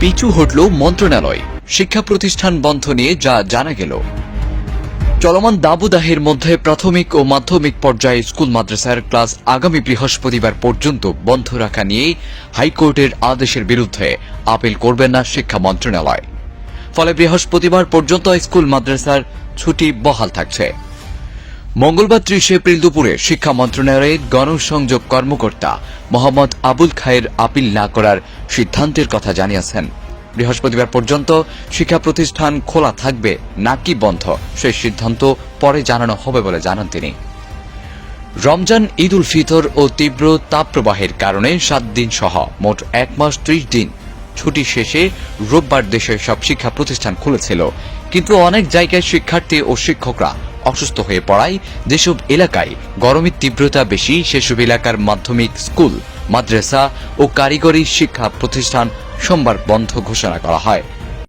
পিছু হটল মন্ত্রণালয়। শিক্ষা প্রতিষ্ঠান বন্ধ নিয়ে যা জানা গেল। চলমান দাবুদাহের মধ্যে প্রাথমিক ও মাধ্যমিক পর্যায়ে স্কুল মাদ্রাসার ক্লাস আগামী বৃহস্পতিবার পর্যন্ত বন্ধ রাখা নিয়ে হাইকোর্টের আদেশের বিরুদ্ধে আপিল করবেন না শিক্ষা মন্ত্রণালয়। ফলে বৃহস্পতিবার পর্যন্ত স্কুল মাদ্রাসার ছুটি বহাল থাকছে। মঙ্গলবার ত্রিশে এপ্রিল দুপুরে শিক্ষা মন্ত্রণালয়ের গণসংযোগ কর্মকর্তা মোহাম্মদ আবুল খায়ের আপিল না করার সিদ্ধান্তের কথা জানিয়েছেন। বৃহস্পতিবার পর্যন্ত শিক্ষা প্রতিষ্ঠান খোলা থাকবে নাকি বন্ধ, সেই সিদ্ধান্ত পরে জানানো হবে বলে জানান তিনি। রমজান, ঈদ উল ফিতর ও তীব্র তাপপ্রবাহের কারণে সাত দিন সহ মোট এক মাস ত্রিশ দিন ছুটি শেষে রোববার দেশের সব শিক্ষা প্রতিষ্ঠান খুলেছিল। কিন্তু অনেক জায়গায় শিক্ষার্থী ও শিক্ষকরা অসুস্থ হয়ে পড়ায় যেসব এলাকায় গরমের তীব্রতা বেশি, সেসব এলাকার মাধ্যমিক স্কুল, মাদ্রাসা ও কারিগরি শিক্ষা প্রতিষ্ঠান সোমবার বন্ধ ঘোষণা করা হয়।